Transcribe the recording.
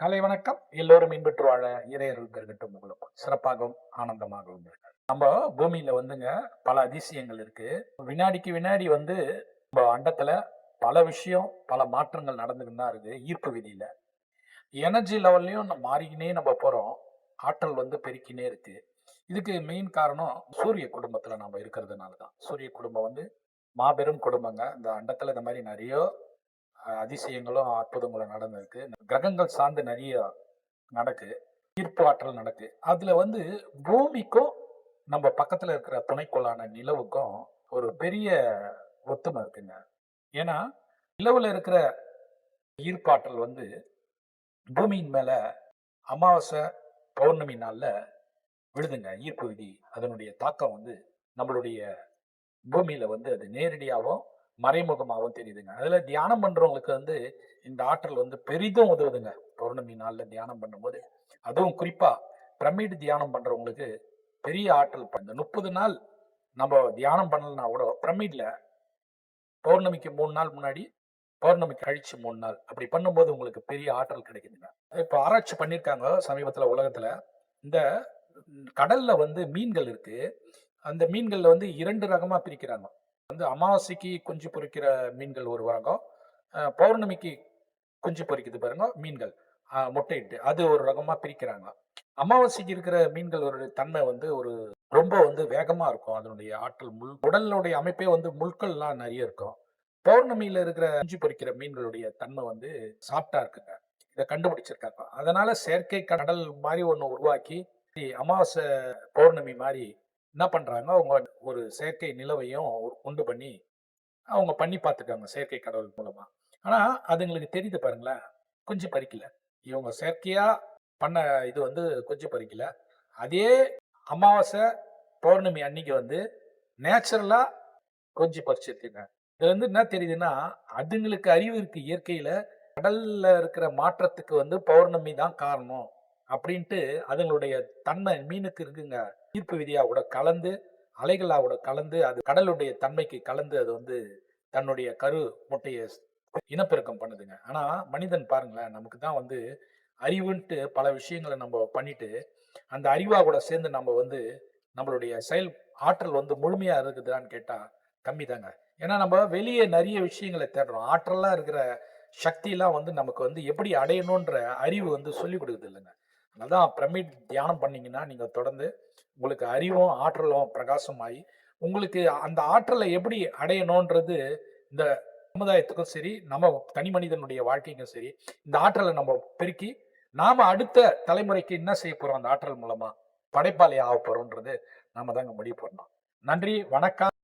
காலை வணக்கம். எல்லோரும் இன்பற்று வாழ இறையர்கள் பெருகட்டும் உங்களுக்கும் சிறப்பாகவும் ஆனந்தமாகவும் நம்ம பூமியில வந்துங்க பல அதிசயங்கள் இருக்கு. வினாடிக்கு வினாடி வந்து நம்ம அண்டத்துல பல விஷயம் பல மாற்றங்கள் நடந்துக்கிட்டு தான் இருக்கு ஈர்ப்பு விதியில. எனர்ஜி லெவல்லையும் நம்ம மாறிக்கினே நம்ம போறோம். ஆற்றல் வந்து பெருக்கினே இருக்கு. இதுக்கு மெயின் காரணம் சூரிய குடும்பத்துல நம்ம இருக்கிறதுனால தான். சூரிய குடும்பம் வந்து மாபெரும் குடும்பங்க. இந்த அண்டத்துல இந்த மாதிரி நிறைய அதிசயங்களும் அற்புதங்களும் நடந்திருக்கு. கிரகங்கள் சார்ந்து நிறைய நடக்கு ஈர்ப்பு ஆற்றல் நடக்கு. அதுல வந்து பூமிக்கும் நம்ம பக்கத்துல இருக்கிற துணைக்கோளான நிலவுக்கும் ஒரு பெரிய ஒத்துமை இருக்குங்க. ஏன்னா நிலவுல இருக்கிற ஈர்ப்பாற்றல் வந்து பூமியின் மேல அமாவாசை பௌர்ணமி நாளில் விழுதுங்க. ஈர்ப்பு விதி அதனுடைய தாக்கம் வந்து நம்மளுடைய பூமியில வந்து அது நேரடியாகவும் மறைமுகமாகவும் தெரியுதுங்க. அதுல தியானம் பண்றவங்களுக்கு வந்து இந்த ஆற்றல் வந்து பெரிதும் உதவுதுங்க. பௌர்ணமி நாள்ல தியானம் பண்ணும்போது. அதுவும் குறிப்பா பிரமிடு தியானம் பண்றவங்களுக்கு பெரிய ஆற்றல் இப்ப இந்த முப்பது நாள் நம்ம தியானம் பண்ணலனா கூட பிரமிட்ல பௌர்ணமிக்கு மூணு நாள் முன்னாடி பௌர்ணமி கழிச்சு மூணு நாள் அப்படி பண்ணும்போது உங்களுக்கு பெரிய ஆற்றல் கிடைக்குதுங்க. இப்போ ஆராய்ச்சி பண்ணியிருக்காங்க சமீபத்துல உலகத்துல. இந்த கடல்ல வந்து மீன்கள் இருக்கு. அந்த மீன்கள்ல வந்து இரண்டு ரகமா பிரிக்கிறாங்க. வந்து அமாவாசைக்கு குஞ்சு பொறிக்கிற மீன்கள் ஒரு ரகம் பௌர்ணமிக்கு குஞ்சு பொறிக்கிறது பாருங்க மீன்கள். முட்டையிட்டு அது ஒரு ரகமாக பிரிக்கிறாங்க. அமாவாசைக்கு இருக்கிற மீன்களோட தன்மை வந்து ஒரு ரொம்ப வந்து வேகமாக இருக்கும். அதனுடைய ஆற்றல் முள் உடலுடைய அமைப்பே வந்து முட்கள்லாம் நிறைய இருக்கும். பௌர்ணமியில் இருக்கிற குஞ்சு பொறிக்கிற மீன்களுடைய தன்மை வந்து சாஃப்டாக இருக்குங்க. இதை கண்டுபிடிச்சிருக்காங்க. அதனால செயற்கை கடல் மாதிரி ஒன்று உருவாக்கி அமாவாசை பௌர்ணமி மாதிரி என்ன பண்ணுறாங்க அவங்க ஒரு செயற்கை நிலவையும் உண்டு பண்ணி அவங்க பண்ணி பார்த்துட்டாங்க செயற்கை கடவுள் மூலமாக ஆனால் அதுங்களுக்கு தெரியுது பாருங்களேன். கொஞ்சம் பறிக்கல. இவங்க செயற்கையாக பண்ண இது வந்து கொஞ்சம் பறிக்கல. அதே அமாவாசை பௌர்ணமி அன்னைக்கு வந்து நேச்சுரலாக கொஞ்சம் பறிச்சிருக்குங்க. இது வந்து என்ன தெரியுதுன்னா அதுங்களுக்கு அறிவு இருக்கு இயற்கையில். கடல்ல இருக்கிற மாற்றத்துக்கு வந்து பௌர்ணமி தான் காரணம். அப்படின்ட்டு அதுங்களுடைய தன்மை மீனுக்கு இருக்குங்க. ஈர்ப்பு விதியாவோட கலந்து அலைகளாவோட கூட கலந்து அது கடலுடைய தன்மைக்கு கலந்து அது வந்து தன்னுடைய கரு முட்டையை இனப்பெருக்கம் பண்ணுதுங்க. ஆனா மனிதன் பாருங்களேன் நமக்கு தான் வந்து அறிவுன்ட்டு பல விஷயங்களை நம்ம பண்ணிட்டு அந்த அறிவா கூட சேர்ந்து நம்ம வந்து நம்மளுடைய செயல் ஆற்றல் வந்து முழுமையா இருக்குதான்னு கேட்டா கம்மி தாங்க. ஏன்னா நம்ம வெளியே நிறைய விஷயங்களை தேடுறோம். ஆற்றலா இருக்கிற சக்தியெல்லாம் வந்து நமக்கு வந்து எப்படி அடையணுன்ற அறிவு வந்து சொல்லி கொடுக்குது இல்லைங்க. அதான் பிரமிட் தியானம் பண்ணீங்கன்னா நீங்க தொடர்ந்து உங்களுக்கு அறிவும் ஆற்றலும் பிரகாசமாகி உங்களுக்கு அந்த ஆற்றலை எப்படி அடையணுன்றது இந்த சமுதாயத்துக்கும் சரி நம்ம தனி மனிதனுடைய வாழ்க்கைக்கும் சரி இந்த ஆற்றலை நம்ம பெருக்கி நாம அடுத்த தலைமுறைக்கு என்ன செய்ய போறோம்? அந்த ஆற்றல் மூலமா படைப்பாளி ஆக போறோம்ன்றது நாம தாங்க முடிவு பண்ணோம் நன்றி வணக்கம்.